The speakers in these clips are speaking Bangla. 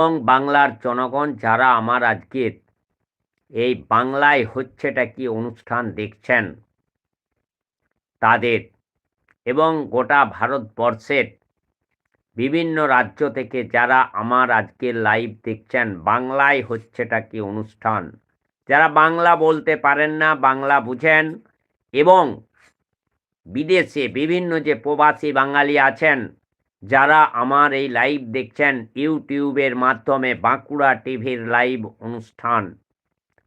এবং বাংলার জনগণ যারা আমার আজকের এই বাংলায় হচ্ছেটা কি অনুষ্ঠান দেখছেন, তাদের এবং গোটা ভারতবর্ষের বিভিন্ন রাজ্য থেকে যারা আমার আজকের লাইভ দেখছেন, বাংলায় হচ্ছেটা কি অনুষ্ঠান? যারা বাংলা বলতে পারেন না, বাংলা বুঝেন এবং বিদেশে বিভিন্ন যে প্রবাসী বাঙালি আছেন যারা আমার এই লাইভ দেখছেন, ইউটিউবের মাধ্যমে বাঁকুড়া টিভির লাইভ অনুষ্ঠান।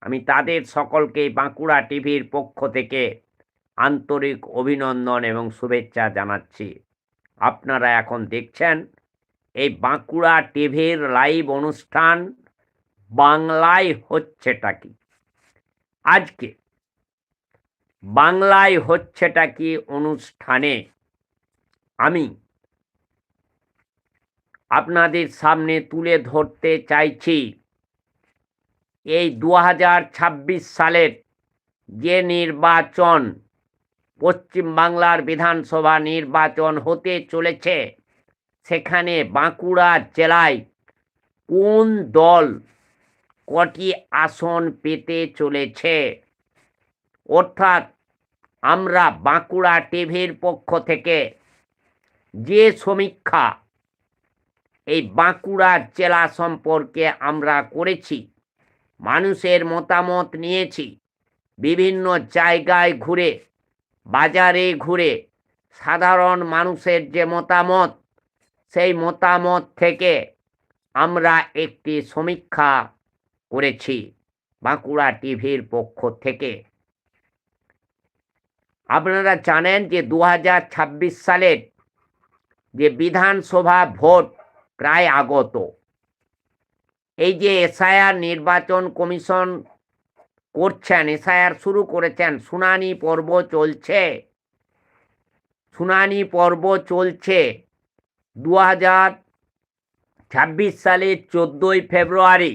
আমি তাদের সকলকে বাঁকুড়া টিভির পক্ষ থেকে আন্তরিক অভিনন্দন এবং শুভেচ্ছা জানাচ্ছি। আপনারা এখন দেখছেন, এই বাঁকুড়া টিভির লাইভ অনুষ্ঠান বাংলায় হচ্ছেটা কি? আজকে বাংলায় হচ্ছেটা কি অনুষ্ঠানে আমি আপনাদের সামনে তুলে ধরতে চাইছি। এই দু হাজার ছাব্বিশ সালের যে নির্বাচন পশ্চিমবাংলার বিধানসভা নির্বাচন হতে চলেছে, সেখানে বাঁকুড়া জেলায় কোন দল কটি আসন পেতে চলেছে? অর্থাৎ আমরা বাঁকুড়া টিভির পক্ষ থেকে যে সমীক্ষা এই বাঁকুড়া জেলা সম্পর্কে আমরা করেছি, মানুষের মতামত নিয়েছি, বিভিন্ন জায়গায় ঘুরে, বাজারে ঘুরে, সাধারণ মানুষের যে মতামত, সেই মতামত থেকে আমরা একটি সমীক্ষা করেছি বাঁকুড়া টিভির পক্ষ থেকে। আপনারা জানেন যে দু হাজার ছাব্বিশ সালের যে বিধানসভা ভোট প্রায় আগত। এই যে এসআইআর নির্বাচন কমিশন করছেন, এসআইআর শুরু করেছেন, শুনানি পর্ব চলছে। শুনানি পর্ব চলছে। দু হাজার ছাব্বিশ সালের চোদ্দোই ফেব্রুয়ারি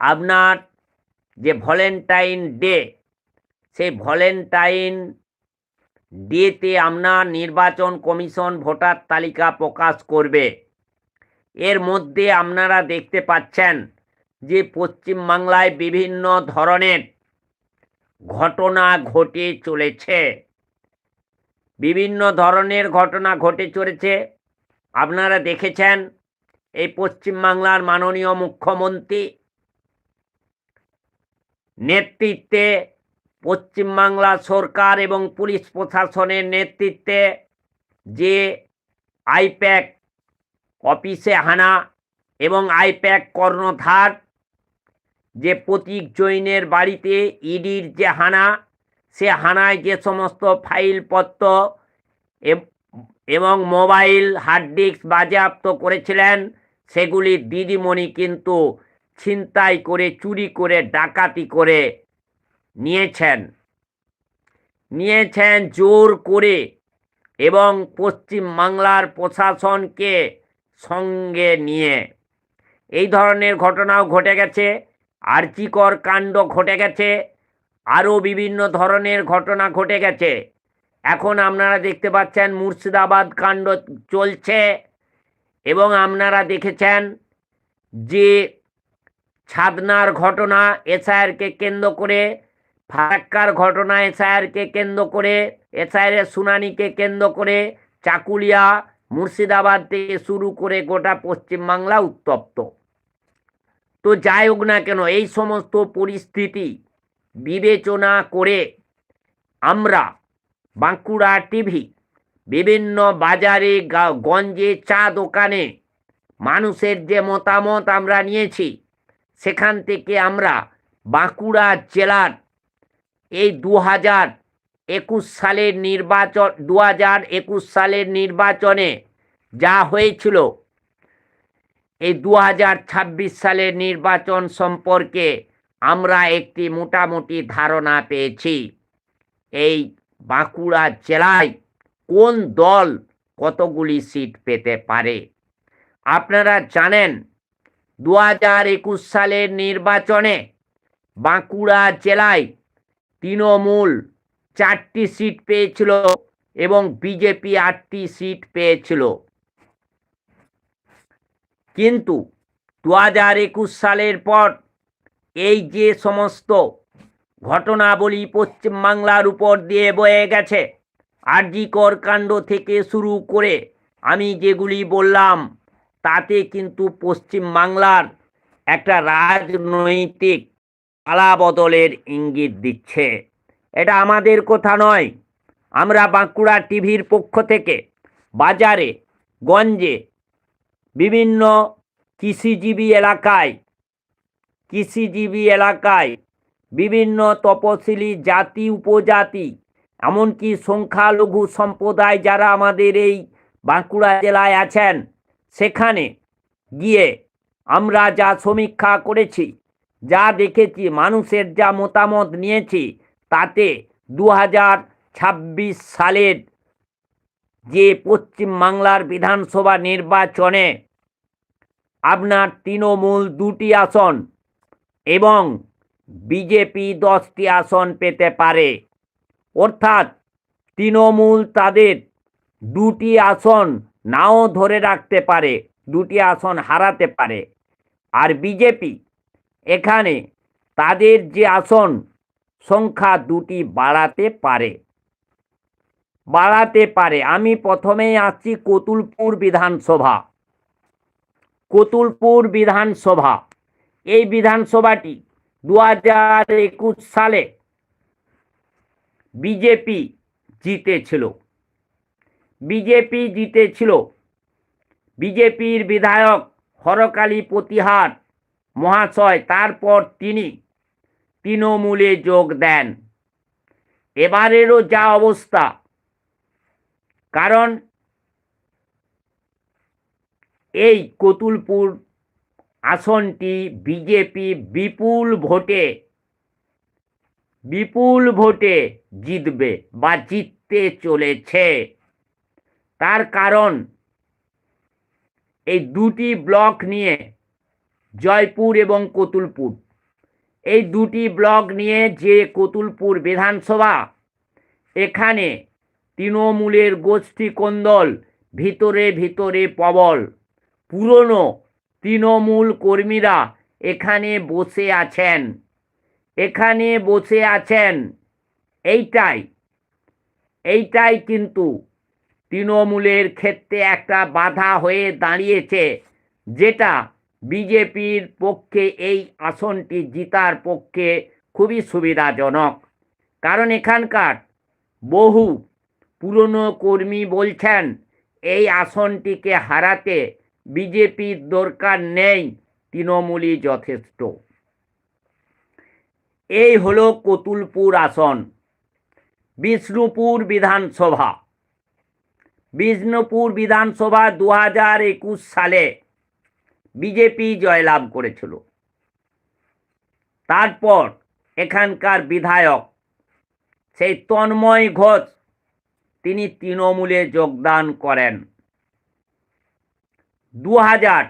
আপনার যে ভলেন্টাইন ডে, সেই ভলেন্টাইন ডেতে আপনার নির্বাচন কমিশন ভোটার তালিকা প্রকাশ করবে। এর মধ্যে আপনারা দেখতে পাচ্ছেন যে পশ্চিমবাংলায় বিভিন্ন ধরনের ঘটনা ঘটে চলেছে। বিভিন্ন ধরনের ঘটনা ঘটে চলেছে। আপনারা দেখেছেন এই পশ্চিমবাংলার মাননীয় মুখ্যমন্ত্রী নেতৃত্বে পশ্চিমবাংলা সরকার এবং পুলিশ প্রশাসনের নেতৃত্বে যে আইপ্যাক অফিসে হানা এবং আইপ্যাক কর্ণধার, যে প্রতীক জৈনের বাড়িতে ইডির যে হানা, সে হানায় যে সমস্ত ফাইলপত্র এবং মোবাইল হার্ড ডিস্ক বাজেয়াপ্ত করেছিলেন, সেগুলি দিদিমণি কিন্তু ছিনতাই করে, চুরি করে, ডাকাতি করে নিয়েছেন। নিয়েছেন জোর করে এবং পশ্চিম বাংলার প্রশাসনকে সঙ্গে নিয়ে। এই ধরনের ঘটনাও ঘটে গেছে, আর্চিকর কাণ্ড ঘটে গেছে, আরও বিভিন্ন ধরনের ঘটনা ঘটে গেছে। এখন আপনারা দেখতে পাচ্ছেন মুর্শিদাবাদ কাণ্ড চলছে এবং আপনারা দেখেছেন যে ছাদনার ঘটনা এসআইআরকে কেন্দ্র করে, ফারাক্কার ঘটনা এসআইআরকে কেন্দ্র করে, এসআইআরের শুনানিকে কেন্দ্র করে, চাকুলিয়া মুর্শিদাবাদ থেকে শুরু করে গোটা পশ্চিমবাংলা উত্তপ্ত। তো যাই হোক না কেন, এই সমস্ত পরিস্থিতি বিবেচনা করে আমরা বাঁকুড়া টিভি, বিভিন্ন বাজারে গঞ্জে, চা দোকানে মানুষের যে মতামত আমরা নিয়েছি, সেখান থেকে আমরা বাঁকুড়া জেলার এই দু হাজার একুশ সালের নির্বাচন দু হাজার একুশ সালের নির্বাচনে যা হয়েছিল, এই দু হাজার ছাব্বিশ সালের নির্বাচন সম্পর্কে আমরা একটি মোটামুটি ধারণা পেয়েছি। এই বাঁকুড়া জেলায় কোন দল কতগুলি সিট পেতে পারে? আপনারা জানেন দু হাজার একুশ সালের নির্বাচনে বাঁকুড়া জেলায় তৃণমূল চারটি সিট পেয়েছিল এবং বিজেপি আটটি সিট পেয়েছিল। কিন্তু দু হাজার একুশ সালের পর এই যে সমস্ত ঘটনাবলী পশ্চিমবাংলার উপর দিয়ে বয়ে গেছে, আরজিকর কাণ্ড থেকে শুরু করে আমি যেগুলি বললাম, তাতে কিন্তু পশ্চিমবাংলার একটা রাজনৈতিক পালা বদলের ইঙ্গিত দিচ্ছে। এটা আমাদের কথা নয়। আমরা বাঁকুড়া টিভির পক্ষ থেকে বাজারে, গঞ্জে, বিভিন্ন কৃষিজীবী এলাকায় কৃষিজীবী এলাকায় বিভিন্ন তপশিলি জাতি, উপজাতি, এমনকি সংখ্যালঘু সম্প্রদায় যারা আমাদের এই বাঁকুড়া জেলায় আছেন, সেখানে গিয়ে আমরা যা সমীক্ষা করেছি, যা দেখেছি, মানুষের যা মতামত নিয়েছি তাতে দু হাজার ছাব্বিশ সালের যে পশ্চিমবাংলার বিধানসভা নির্বাচনে আপনার তৃণমূল দুটি আসন এবং বিজেপি দশটি আসন পেতে পারে। অর্থাৎ তৃণমূল তাদের দুটি আসন নাও ধরে রাখতে পারে, দুটি আসন হারাতে পারে। আর বিজেপি এখানে তাদের যে আসন সংখ্যা দুটি বাড়াতে পারে। বাড়াতে পারে। আমি প্রথমেই আসছি কতুলপুর বিধানসভা। কতুলপুর বিধানসভা। এই বিধানসভাটি দু হাজার একুশ সালে বিজেপি জিতেছিল। বিজেপি জিতেছিল। বিজেপির বিধায়ক হরকালী প্রতিহার মহাশয়, তারপর তিনি তৃণমূলে যোগ দেন। এবারেরও যা অবস্থা। কারণ এই কতুলপুর আসনটি বিজেপি বিপুল ভোটে বিপুল ভোটে জিতবে বা জিততে চলেছে। তার কারণ এই দুটি ব্লক নিয়ে জয়পুর এবং কতুলপুর। এই দুটি ব্লক নিয়ে যে কতুলপুর বিধানসভা, এখানে তৃণমূলের গোষ্ঠী কোন্দল, ভিতরে ভিতরে প্রবল। পুরনো তৃণমূল কর্মীরা এখানে বসে আছেন। এখানে বসে আছেন। এইটাই এইটাই কিন্তু তৃণমূলের ক্ষেত্রে একটা বাধা হয়ে দাঁড়িয়েছে, যেটা বিজেপির পক্ষে এই আসনটি জিতার পক্ষে খুবই সুবিধাজনক। কারণ এখানকার বহু পুরনো কর্মী বলছেন, এই আসনটিকে হারাতে বিজেপির দরকার নেই, তৃণমূলই যথেষ্ট। এই হলো কতুলপুর আসন। বিষ্ণুপুর বিধানসভা। বিষ্ণুপুর বিধানসভা দু হাজার একুশ সালে বিজেপি জয়লাভ করেছিল। তারপর এখানকার বিধায়ক সেই তন্ময় ঘোষ, তিনি তৃণমূলে যোগদান করেন। দু হাজার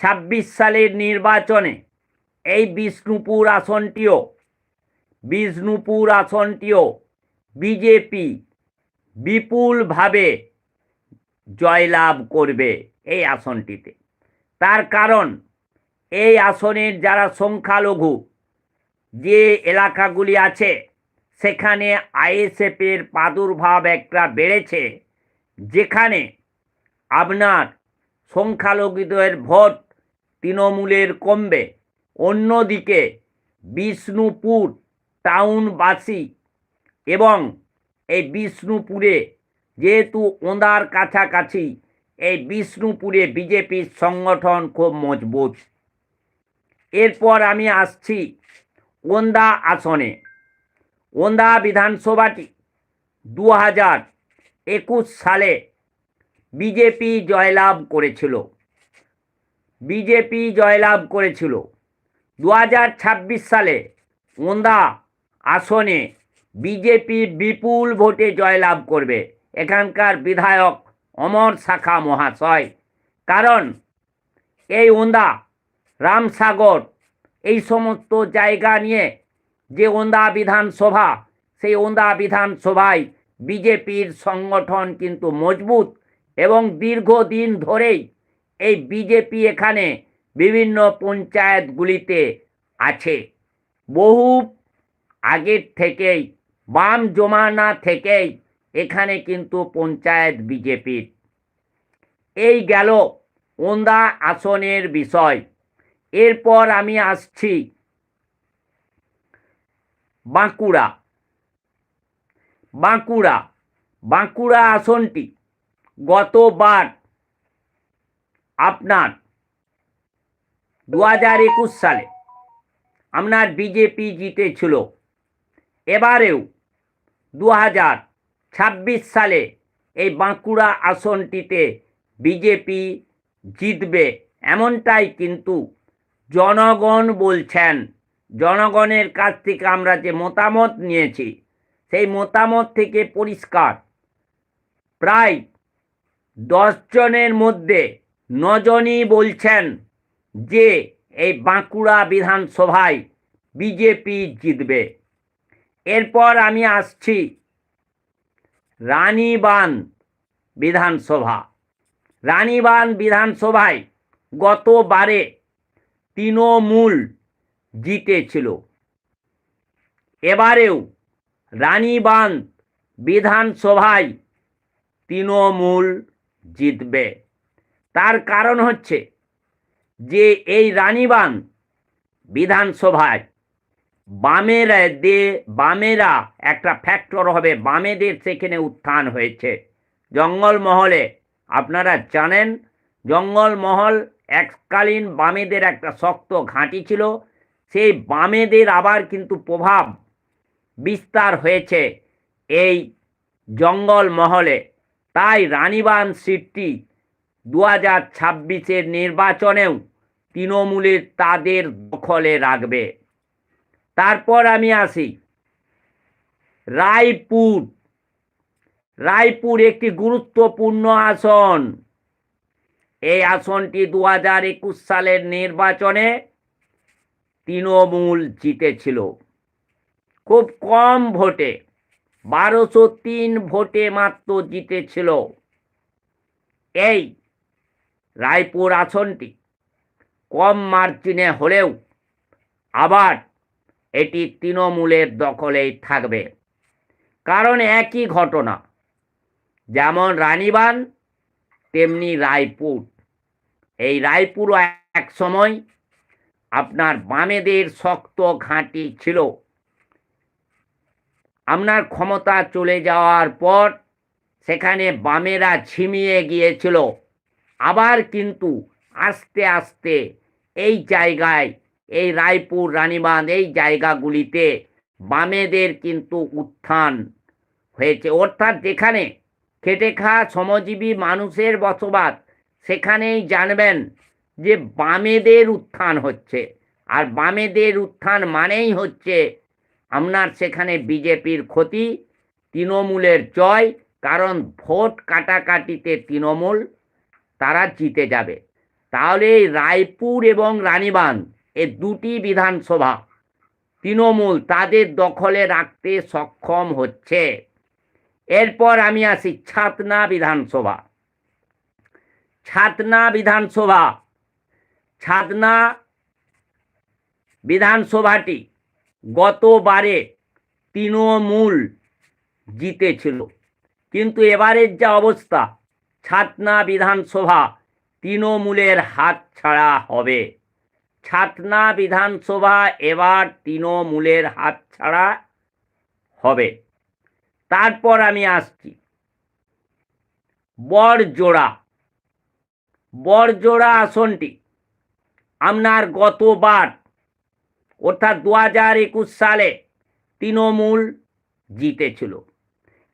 ছাব্বিশ সালের নির্বাচনে এই বিষ্ণুপুর আসনটিও বিষ্ণুপুর আসনটিও বিজেপি বিপুলভাবে জয়লাভ করবে এই আসনটিতে। তার কারণ, এই আসনের যারা সংখ্যালঘু, যে এলাকাগুলি আছে, সেখানে আইএসএফের প্রাদুর্ভাব একটা বেড়েছে, যেখানে আপনার সংখ্যালঘুদের ভোট তৃণমূলের কমবে। অন্যদিকে বিষ্ণুপুর টাউনবাসী এবং এই বিষ্ণুপুরে যেহেতু ওঁদার কাছাকাছি এই বিষ্ণুপুরে বিজেপির সংগঠন খুব মজবুত। এরপর আমি আসছি ওন্দা আসনে। ওন্দা বিধানসভাটি দু হাজার একুশ সালে বিজেপি জয়লাভ করেছিল। বিজেপি জয়লাভ করেছিল। দু হাজার ছাব্বিশ সালে ওন্দা আসনে বিজেপি বিপুল ভোটে জয়লাভ করবে। এখানকার বিধায়ক অমর শাখা মহাশয়। কারণ এই ওন্দা, রামসাগর, এই সমস্ত জায়গা নিয়ে যে ওন্দা বিধানসভা, সেই ওন্দা বিধানসভায় বিজেপির সংগঠন কিন্তু মজবুত এবং দীর্ঘদিন ধরেই এই বিজেপি এখানে বিভিন্ন পঞ্চায়েতগুলিতে আছে। বহু আগের থেকেই, বাম জমানা থেকেই এখানে কিন্তু পঞ্চায়েত বিজেপির। এই গেল ওন্দা আসনের বিষয়। এরপর আমি আসছি বাঁকুড়া। বাঁকুড়া বাঁকুড়া আসনটি গতবার আপনার দু হাজার একুশ সালে আপনার বিজেপি জিতেছিল। এবারেও দু হাজার ছাব্বিশ সালে এই বাঁকুড়া আসনটিতে বিজেপি জিতবে, এমনটাই কিন্তু জনগণ বলছেন। জনগণের কাছ থেকে আমরা যে মতামত নিয়েছি, সেই মতামত থেকে পরিষ্কার। প্রায় দশজনের মধ্যে নজনই বলছেন যে এই বাঁকুড়া বিধানসভায় বিজেপি জিতবে। এরপর আমি আসছি রানীবান বিধানসভা। রানীবান বিধানসভায় গতবারে তৃণমূল জিতেছিল। এবারেও রানীবান বিধানসভায় তৃণমূল জিতবে। তার কারণ হচ্ছে যে এই রানীবান বিধানসভায় বামেরা দে, বামেরা একটা ফ্যাক্টর হবে। বামেদের সেখানে উত্থান হয়েছে। জঙ্গলমহলে, আপনারা জানেন, জঙ্গলমহল এককালীন বামেদের একটা শক্ত ঘাঁটি ছিল। সেই বামেদের আবার কিন্তু প্রভাব বিস্তার হয়েছে এই জঙ্গলমহলে। তাই রানীবান সিটটি দু হাজার ছাব্বিশের নির্বাচনেও তৃণমূলের তাদের দখলে রাখবে। তারপর আমি আসি। রায়পুর। রায়পুর একটি গুরুত্বপূর্ণ আসন। এই আসনটি দু হাজার একুশ সালের নির্বাচনে তৃণমূল জিতেছিল। খুব কম ভোটে, বারোশো তিন ভোটে মাত্র জিতেছিল। এই রায়পুর আসনটি কম মার্জিনে হলেও আবার এটি তৃণমূলের দখলেই থাকবে। কারণ একই ঘটনা। যেমন রানীবান তেমনি রায়পুর। এই রায়পুরও এক সময় আপনার বামেদের শক্ত ঘাঁটি ছিল। আপনার ক্ষমতা চলে যাওয়ার পর সেখানে বামেরা ঝিমিয়ে গিয়েছিল। আবার কিন্তু আস্তে আস্তে এই জায়গায় এই রায়পুর রানীবাঁধ এই জায়গাগুলিতে বামেদের কিন্তু উত্থান হয়েছে। অর্থাৎ যেখানে খেটে খাওয়া শ্রমজীবী মানুষের বসবাস, সেখানেই জানবেন যে বামেদের উত্থান হচ্ছে। আর বামেদের উত্থান মানেই হচ্ছে আপনার সেখানে বিজেপির ক্ষতি, তৃণমূলের জয়, কারণ ভোট কাটাকাটিতে তৃণমূল, তারা জিতে যাবে। তাহলে এই রায়পুর এবং রানীবাঁধ এ দুটি বিধানসভা। তৃণমূল তাদের দখলে রাখতে সক্ষম হচ্ছে। এরপর আমি আসি ছাতনা বিধানসভা। ছাতনা বিধানসভা। ছাতনা বিধানসভাটি গতবারে তৃণমূল জিতেছিল। কিন্তু এবারের যা অবস্থা, ছাতনা বিধানসভা তৃণমূলের হাত ছাড়া হবে। ছাতনা বিধানসভা এবার তৃণমূলের হাত ছাড়া হবে। তারপর আমি আসছি। বড়জোড়া বড়জোড়া আসনটি আপনার গতবার, অর্থাৎ দু হাজার একুশ সালে তৃণমূল জিতেছিল।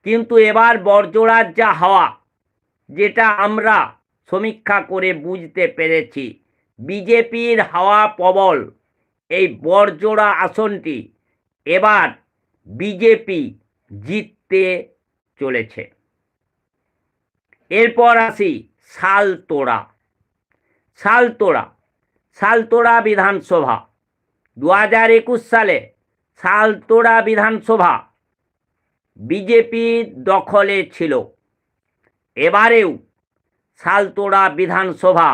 কিন্তু এবার বড়জোড়ার যা হাওয়া, যেটা আমরা সমীক্ষা করে বুঝতে পেরেছি বিজেপির হাওয়া প্রবল। এই বড়জোড়া আসনটি এবার বিজেপি জিততে চলেছে। এরপর আসি সালতোড়া। সালতোড়া সালতোড়া বিধানসভা। দু হাজার একুশ সালে সালতোড়া বিধানসভা বিজেপির দখলে ছিল। এবারেও সালতোড়া বিধানসভা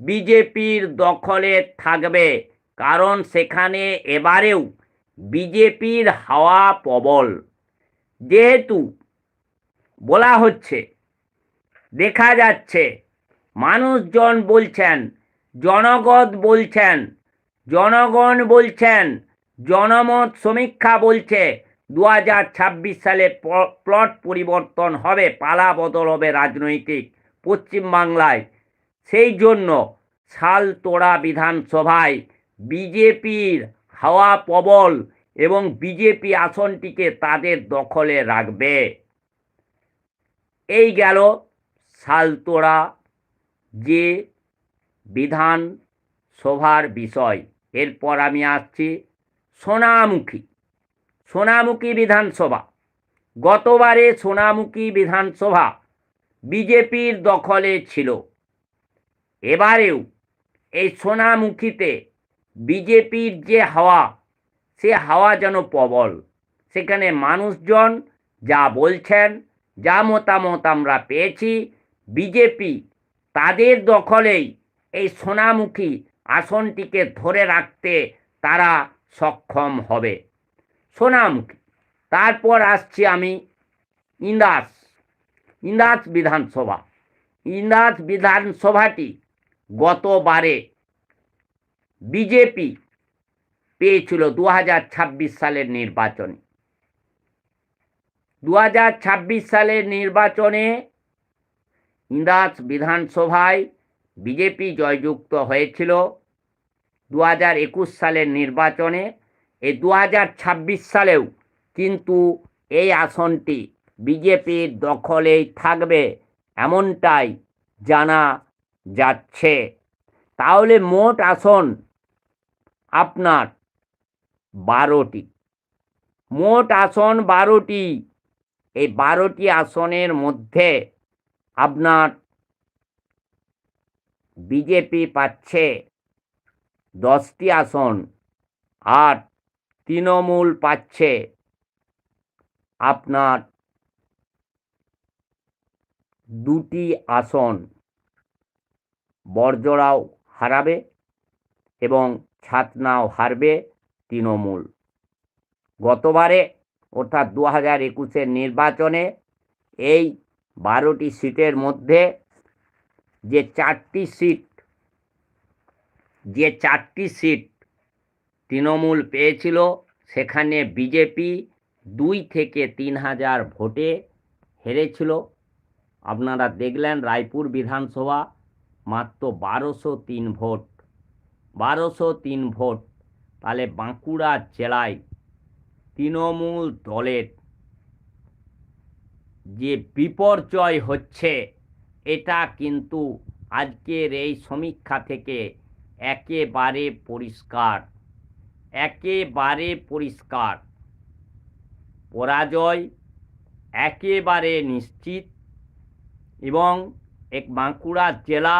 বিজেপির দখলে থাকবে, কারণ সেখানে এবারেও বিজেপির হাওয়া প্রবল। যেহেতু বলা হচ্ছে, দেখা যাচ্ছে, মানুষজন বলছেন, জনগণ বলছেন জনগণ বলছেন, জনমত সমীক্ষা বলছে দু হাজার ছাব্বিশ সালে প্লট পরিবর্তন হবে, পালা বদল হবে রাজনৈতিক, পশ্চিমবাংলায়। সেই জন্য শালতোড়া বিধানসভায় বিজেপির হাওয়া প্রবল এবং বিজেপি আসনটিকে তাদের দখলে রাখবে। এই গেল শালতোড়া যে বিধান সভার বিষয়। এরপর আমি আসছি সোনামুখী। সোনামুখী বিধানসভা। গতবারে সোনামুখী বিধানসভা বিজেপির দখলে ছিল। এবারেও এই সোনামুখীতে বিজেপির যে হাওয়া, সে হাওয়া যেন প্রবল। সেখানে মানুষজন যা বলছেন, যা মতামত আমরা পেয়েছি, বিজেপি তাদের দখলেই এই সোনামুখী আসনটিকে ধরে রাখতে তারা সক্ষম হবে। সোনামুখী, তারপর আসছি আমি ইন্দাস ইন্দাস বিধানসভা। ইন্দাস বিধানসভাটি গতবারে বিজেপি পেয়েছিল দু হাজার ছাব্বিশ সালের নির্বাচনে। দু হাজার ছাব্বিশ সালের নির্বাচনে ইন্দাস বিধানসভায় বিজেপি জয়যুক্ত হয়েছিল। দু হাজার একুশ সালের নির্বাচনে এই দু হাজার ছাব্বিশ সালেও কিন্তু এই আসনটি বিজেপির দখলেই থাকবে এমনটাই জানা যাচ্ছে। তাহলে মোট আসন আপনার বারোটি। মোট আসন বারোটি। এই বারোটি আসনের মধ্যে আপনার বিজেপি পাচ্ছে দশটি আসন আর তৃণমূল পাচ্ছে আপনার দুটি আসন। বর্জরাও হারাবে এবং ছাতনাও হারবে তৃণমূল। গতবারে, অর্থাৎ দু হাজার একুশের নির্বাচনে এই বারোটি সিটের মধ্যে যে চারটি সিট, যে চারটি সিট তৃণমূল পেয়েছিল, সেখানে বিজেপি দুই থেকে তিন হাজার ভোটে হেরেছিল। আপনারা দেখলেন রায়পুর বিধানসভা মাত্র বারোশো তিন ভোট। বারোশো তিন ভোট। তাহলে বাঁকুড়া জেলায় তৃণমূল দলের যে বিপর্যয় হচ্ছে, এটা কিন্তু আজকের এই সমীক্ষা থেকে একেবারে পরিষ্কার। একেবারে পরিষ্কার। পরাজয় একেবারে নিশ্চিত এবং এক বাঁকুড়া জেলা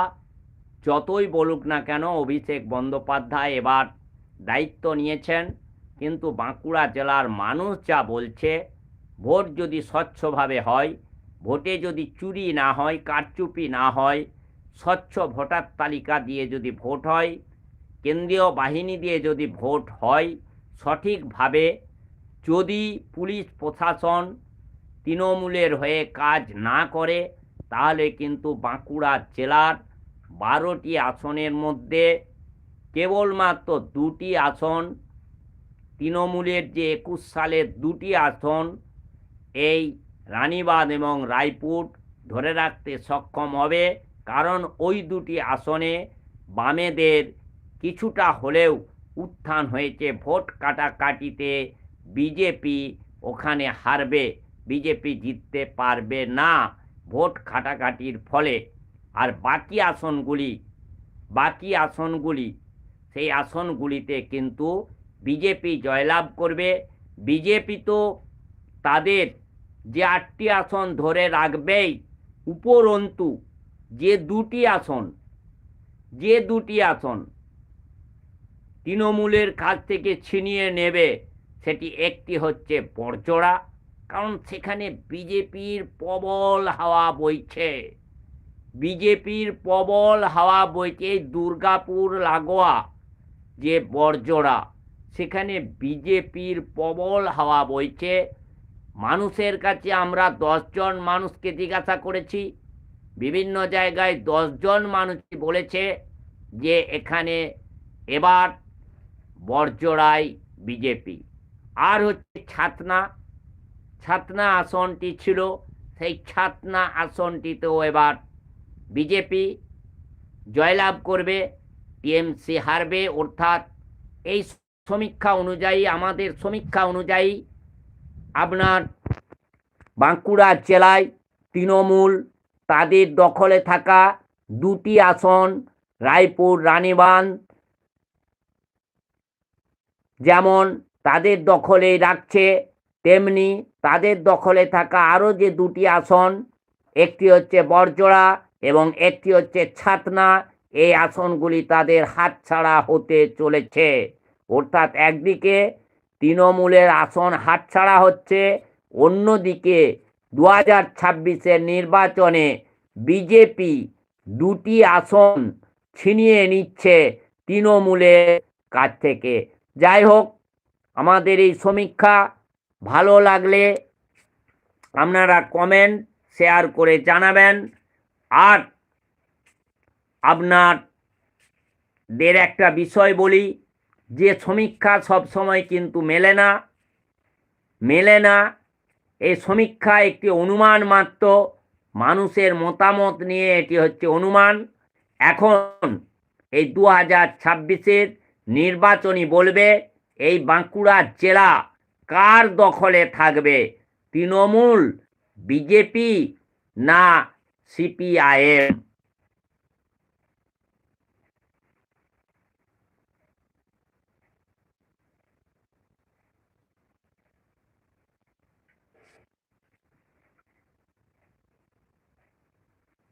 যতই বলুক না কেন অভিষেক বন্দ্যোপাধ্যায় এবার দায়িত্ব নিয়েছেন, কিন্তু বাঁকুড়া জেলার মানুষ যা বলছে, ভোট যদি স্বচ্ছভাবে হয়, ভোটে যদি চুরি না হয়, কারচুপি না হয়, স্বচ্ছ ভোটার তালিকা দিয়ে যদি ভোট হয়, কেন্দ্রীয় বাহিনী দিয়ে যদি ভোট হয়, সঠিকভাবে যদি পুলিশ প্রশাসন তৃণমূলের হয়ে কাজ না করে, তাহলে কিন্তু বাঁকুড়া জেলার বারোটি আসনের মধ্যে কেবলমাত্র দুটি আসন, তৃণমূলের যে একুশ সালের দুটি আসন, এই রানীবাঁধ এবং রায়পুর ধরে রাখতে সক্ষম হবে। কারণ ওই দুটি আসনে বামেদের কিছুটা হলেও উত্থান হয়েছে। ভোট কাটাকাটিতে বিজেপি ওখানে হারবে, বিজেপি জিততে পারবে না। ভোট কাটাকাটির ফলে আর বাকি আসনগুলি বাকি আসনগুলি, সেই আসনগুলিতে কিন্তু বিজেপি জয়লাভ করবে। বিজেপি তো তাদের যে আটটি আসন ধরে রাখবেই, উপরন্তু যে দুটি আসন, যে দুটি আসন তৃণমূলের কাছ থেকে ছিনিয়ে নেবে, সেটি একটি হচ্ছে বরচড়া কারণ সেখানে বিজেপির প্রবল হাওয়া বইছে। বিজেপির প্রবল হাওয়া বইছে দুর্গাপুর, লাগোয়া, যে বর্জরা সেখানে বিজেপির প্রবল হাওয়া বইছে। মানুষের কাছে আমরা দশজন মানুষকে জিজ্ঞাসা করেছি। বিভিন্ন জায়গায় দশজন মানুষ বলেছে যে এখানে এবার বর্জরাই বিজেপি। আর হচ্ছে ছাতনা। ছাতনা আসনটি ছিল। সেই ছাতনা আসনটিতেও এবার বিজেপি জয়লাভ করবে, টিএমসি হারবে, অর্থাৎ এই সমীক্ষা অনুযায়ী, আমাদের সমীক্ষা অনুযায়ী আপনার বাঁকুড়া জেলায় তৃণমূল তাদের দখলে থাকা দুটি আসন, রায়পুর, রানীবাঁধ, যেমন তাদের দখলে রাখছে, তেমনি তাদের দখলে থাকা আরও যে দুটি আসন, একটি হচ্ছে বরজোড়া এবং একটি হচ্ছে ছাতনা। এই আসনগুলি তাদের হাতছাড়া হতে চলেছে। অর্থাৎ একদিকে তৃণমূলের আসন হাতছাড়া হচ্ছে, অন্যদিকে দু হাজার ছাব্বিশের নির্বাচনে বিজেপি দুটি আসন ছিনিয়ে নিচ্ছে তৃণমূলের কাছ থেকে। যাই হোক, আমাদের এই সমীক্ষা ভালো লাগলে আপনারা কমেন্ট শেয়ার করে জানাবেন। আর আপনাদের একটা বিষয় বলি, যে সমীক্ষা সব সময় কিন্তু মেলে না। মেলে না। এই সমীক্ষা একটি অনুমান মাত্র। মানুষের মতামত নিয়ে এটি হচ্ছে অনুমান। এখন এই দু হাজার ছাব্বিশের নির্বাচনী বলবে, এই বাঁকুড়া জেলা কার দখলে থাকবে? তৃণমূল, বিজেপি না CPIM